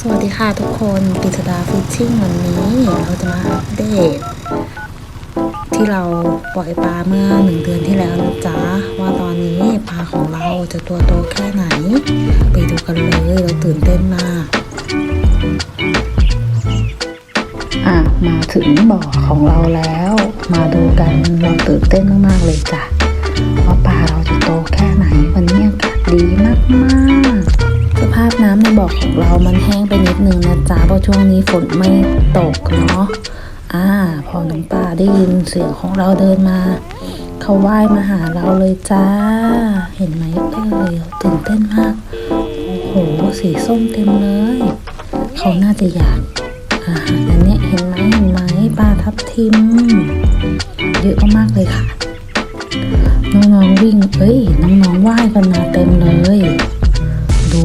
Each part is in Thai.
สวัสดีค่ะทุกคนกฤษดาฟิชชิ่งวันนี้เราจะมาอัปเดต ที่เราปล่อยปลาเมื่อหนึ่งเดือนที่แล้วนะจ๊ะ ว่าตอนนี้ปลาของเราจะตัวโตแค่ไหน ไปดูกันเลยเราตื่นเต้นมากอะ มาถึงบ่อของเราแล้ว มาดูกันเราตื่นเต้นมากๆเลยจ้ะว่าปลาเราจะโตแค่ไหนวันนี้อากาศดีมากๆ ภาพน้ำในบ่อของเรามันแห้งไปนิดนึงนะจ๊ะเพราะช่วงนี้ฝนไม่ตกเนาะอ่า พอน้องปลาได้ยินเสียงของเราเดินมา เขาว่ายมาหาเราเลยจ้า เห็นไหมเอ่ยเตื่นเต้นมาก โอ้โห สีส้มเต็มเลย เขาน่าจะอยากอาหารอันเนี้ยเห็นไหมเห็นไหมปลาทับทิม เยอะมากๆเลยค่ะ น้องๆวิ่ง เอ้ย น้องๆว่ายกันมาเต็มเลย ดู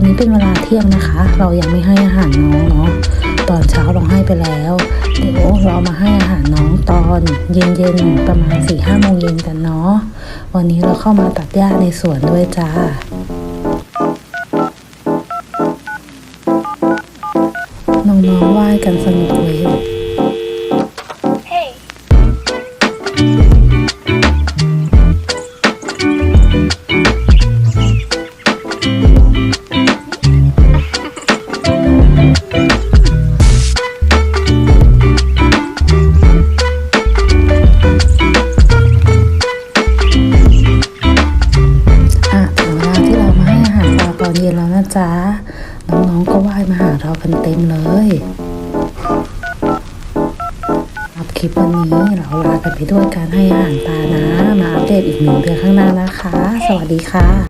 อนนี้เป็นเวลาเที่ยงนะคะ เรายังไม่ให้อาหารน้องเนาะตอนเช้าเราให้ไปแล้วเดี๋ยวเรามาให้อาหารน้องตอนเย็นๆประมาณ4ี่ห้าโมงเย็นกันเนาะวันนี้เราเข้ามาตัดหญ้าในสวนด้วยจ้าน้องๆว่ายกันสนุกเลย อนเย็นแล้วนะจ๊ะ น้องๆก็ว่ายมาหาเรากันเต็มเลยครับคลิปวันนี้เราลากันไปด้วยการให้อาหารปลานะ มาอัปเดตอีกหนึ่งเดือนข้างหน้านะคะ สวัสดีค่ะ